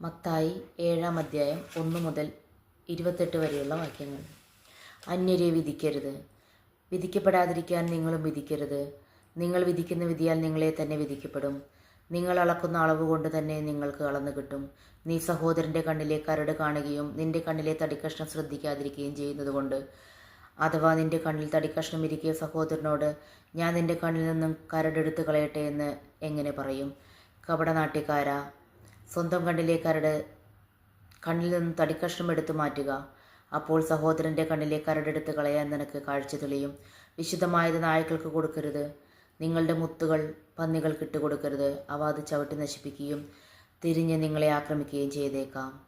മത്തായി ഏഴാം അധ്യായം ഒന്ന് മുതൽ ഇരുപത്തെട്ട് വരെയുള്ള വാക്യങ്ങൾ. അന്യരെ വിധിക്കരുത്. വിധിക്കപ്പെടാതിരിക്കാൻ നിങ്ങളും വിധിക്കരുത്. നിങ്ങൾ വിധിക്കുന്ന വിധിയാൽ നിങ്ങളെ തന്നെ വിധിക്കപ്പെടും. നിങ്ങൾ അളക്കുന്ന അളവ് കൊണ്ട് തന്നെ നിങ്ങൾക്ക് അളന്നു കിട്ടും. നീ സഹോദരന്റെ കണ്ണിലെ കരട് കാണുകയും നിന്റെ കണ്ണിലെ തടിക്കഷ്ണം ശ്രദ്ധിക്കാതിരിക്കുകയും ചെയ്യുന്നതുകൊണ്ട്. അഥവാ നിന്റെ കണ്ണിൽ തടിക്കഷ്ണം ഇരിക്കിയ സഹോദരനോട് ഞാൻ നിന്റെ കണ്ണിൽ നിന്നും കരടെടുത്ത് കളയട്ടെ എന്ന് എങ്ങനെ പറയും? കപടനാട്യക്കാരാ. സ്വന്തം കണ്ണിലെ കണ്ണിൽ നിന്ന് തടിക്കഷ്ണം എടുത്തു മാറ്റുക. അപ്പോൾ സഹോദരന്റെ കണ്ണിലെ കരടെടുത്ത് കളയാൻ നിനക്ക് കാഴ്ച തെളിയും. വിശുദ്ധമായത് നായ്ക്കൾക്ക് കൊടുക്കരുത്. നിങ്ങളുടെ മുത്തുകൾ പന്നികൾക്ക് ഇട്ട് കൊടുക്കരുത്. അവ അത് ചവിട്ടി നശിപ്പിക്കുകയും തിരിഞ്ഞ് നിങ്ങളെ ആക്രമിക്കുകയും ചെയ്തേക്കാം.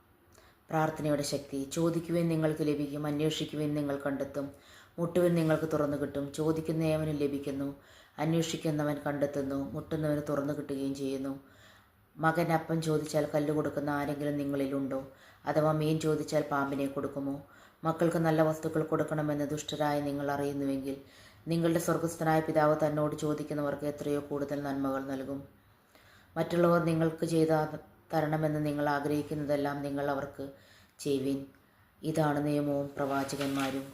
പ്രാർത്ഥനയുടെ ശക്തി. ചോദിക്കുവാൻ നിങ്ങൾക്ക് ലഭിക്കും. അന്വേഷിക്കുവാൻ നിങ്ങൾ കണ്ടെത്തും. മുട്ടുവിൻ നിങ്ങൾക്ക് തുറന്നു കിട്ടും. ചോദിക്കുന്നവന് ലഭിക്കുന്നു. അന്വേഷിക്കുന്നവൻ കണ്ടെത്തുന്നു. മുട്ടുന്നവന് തുറന്നു കിട്ടുകയും ചെയ്യുന്നു. മകൻ ചോദിച്ചാൽ കല്ല് കൊടുക്കുന്ന ആരെങ്കിലും നിങ്ങളിലുണ്ടോ? അഥവാ മീൻ ചോദിച്ചാൽ പാമ്പിനെ കൊടുക്കുമോ? മക്കൾക്ക് നല്ല വസ്തുക്കൾ കൊടുക്കണമെന്ന് ദുഷ്ടരായ നിങ്ങൾ അറിയുന്നുവെങ്കിൽ നിങ്ങളുടെ സ്വർഗസ്ഥനായ പിതാവ് തന്നോട് ചോദിക്കുന്നവർക്ക് എത്രയോ കൂടുതൽ നന്മകൾ നൽകും. മറ്റുള്ളവർ നിങ്ങൾക്ക് ചെയ്ത തരണമെന്ന് നിങ്ങൾ ആഗ്രഹിക്കുന്നതെല്ലാം നിങ്ങൾ അവർക്ക് ചെയ്യുവിൻ. ഇതാണ് നിയമവും പ്രവാചകന്മാരും.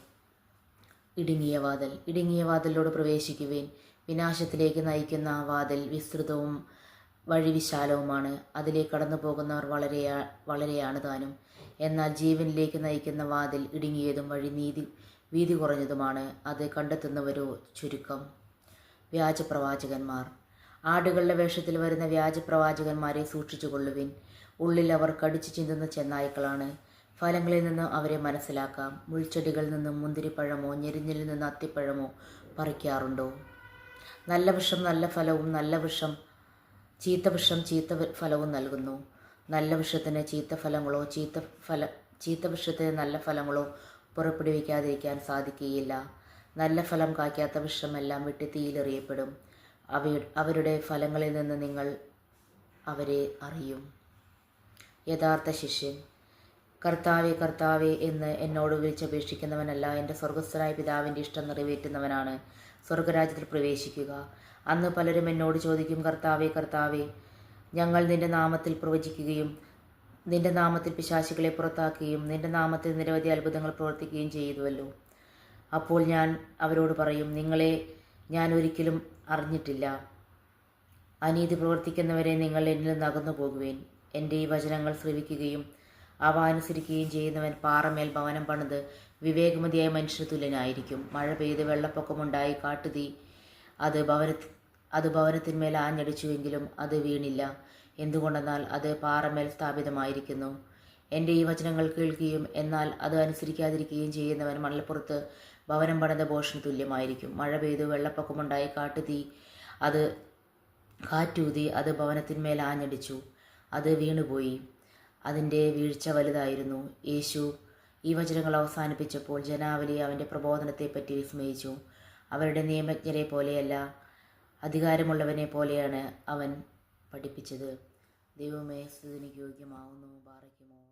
ഇടുങ്ങിയ വാതിൽ. ഇടുങ്ങിയ വാതിലിലൂടെ പ്രവേശിക്കുവേൻ. വിനാശത്തിലേക്ക് നയിക്കുന്ന ആ വാതിൽ വിസ്തൃതവും വഴി വിശാലവുമാണ് അതിലേക്ക് കടന്നു പോകുന്നവർ വളരെ വളരെയാണ് താനും. എന്നാൽ ജീവനിലേക്ക് നയിക്കുന്ന വാതിൽ ഇടുങ്ങിയതും വഴി നീതി വീതി കുറഞ്ഞതുമാണ്. അത് കണ്ടെത്തുന്നവരോ ചുരുക്കം. വ്യാജപ്രവാചകന്മാർ. ആടുകളുടെ വേഷത്തിൽ വരുന്ന വ്യാജപ്രവാചകന്മാരെ സൂക്ഷിച്ചു കൊള്ളുവിൻ ഉള്ളിൽ അവർ കടിച്ചു ചിന്തുന്ന ചെന്നായ്ക്കളാണ്. ഫലങ്ങളിൽ നിന്ന് അവരെ മനസ്സിലാക്കാം. മുൾച്ചെടികളിൽ നിന്നും മുന്തിരിപ്പഴമോ ഞെരിഞ്ഞിൽ നിന്ന് അത്തിപ്പഴമോ പറിക്കാറുണ്ടോ? നല്ല വൃക്ഷം നല്ല ഫലവും നല്ല വൃക്ഷം ചീത്ത വൃക്ഷം ചീത്ത ഫലവും നൽകുന്നു. നല്ല വൃക്ഷത്തിന് ചീത്ത ഫലങ്ങളോ ചീത്ത ഫല ചീത്ത വൃക്ഷത്തിന് നല്ല ഫലങ്ങളോ പുറപ്പെടുവിക്കാതിരിക്കാൻ സാധിക്കുകയില്ല. നല്ല ഫലം കായ്ക്കാത്ത വൃക്ഷമെല്ലാം വെട്ടി തീയിലെറിയപ്പെടും അവ അവരുടെ ഫലങ്ങളിൽ നിന്ന് നിങ്ങൾ അവരെ അറിയും. യഥാർത്ഥ ശിഷ്യൻ. കർത്താവെ കർത്താവെ എന്ന് എന്നോട് വിളിച്ചപേക്ഷിക്കുന്നവനല്ല എന്റെ സ്വർഗസ്ഥനായ പിതാവിന്റെ ഇഷ്ടം നിറവേറ്റുന്നവനാണ്. സ്വർഗരാജ്യത്തിൽ പ്രവേശിക്കുക. അന്ന് പലരും എന്നോട് ചോദിക്കും കർത്താവേ കർത്താവേ ഞങ്ങൾ നിന്റെ നാമത്തിൽ പ്രവചിക്കുകയും നിന്റെ നാമത്തിൽ പിശാശികളെ പുറത്താക്കുകയും നിന്റെ നാമത്തിൽ നിരവധി അത്ഭുതങ്ങൾ പ്രവർത്തിക്കുകയും ചെയ്തുവല്ലോ. അപ്പോൾ ഞാൻ അവരോട് പറയും നിങ്ങളെ ഞാൻ ഒരിക്കലും അറിഞ്ഞിട്ടില്ല. അനീതി പ്രവർത്തിക്കുന്നവരെ നിങ്ങൾ എന്നിൽ നിന്ന് അകന്നു പോകുവേൻ. എന്റെ ഈ വചനങ്ങൾ ശ്രവിക്കുകയും അവ അനുസരിക്കുകയും ചെയ്യുന്നവൻ പാറമേൽ ഭവനം പണിത് വിവേകമതിയായ മനുഷ്യ തുല്യനായിരിക്കും. മഴ പെയ്ത് വെള്ളപ്പൊക്കമുണ്ടായി കാട്ടുതീ അത് ഭവന അത് ഭവനത്തിന്മേൽ ആഞ്ഞടിച്ചുവെങ്കിലും അത് വീണില്ല. എന്തുകൊണ്ടെന്നാൽ അത് പാറമേൽ സ്ഥാപിതമായിരിക്കുന്നു. എന്റെ ഈ വചനങ്ങൾ കേൾക്കുകയും എന്നാൽ അത് അനുസരിക്കാതിരിക്കുകയും ചെയ്യുന്നവൻ മണൽപ്പുറത്ത് ഭവനം പണിത ഭോഷന് തുല്യമായിരിക്കും. മഴ പെയ്തു വെള്ളപ്പൊക്കമുണ്ടായി കാട്ടുതീ അത് കാറ്റൂതി അത് ഭവനത്തിന്മേൽ ആഞ്ഞടിച്ചു അത് വീണുപോയി. അതിന്റെ വീഴ്ച വലുതായിരുന്നു. യേശു ഈ വചനങ്ങൾ അവസാനിപ്പിച്ചപ്പോൾ ജനാവലി അവന്റെ പ്രബോധനത്തെപ്പറ്റി വിസ്മയിച്ചു. അവരുടെ നിയമജ്ഞരെ പോലെയല്ല അധികാരമുള്ളവനെ പോലെയാണ് അവൻ പഠിപ്പിച്ചത്. ദൈവമേ സ്തുതിനിക്ക് യോഗ്യമാവുന്നു പാറയ്ക്കുമോ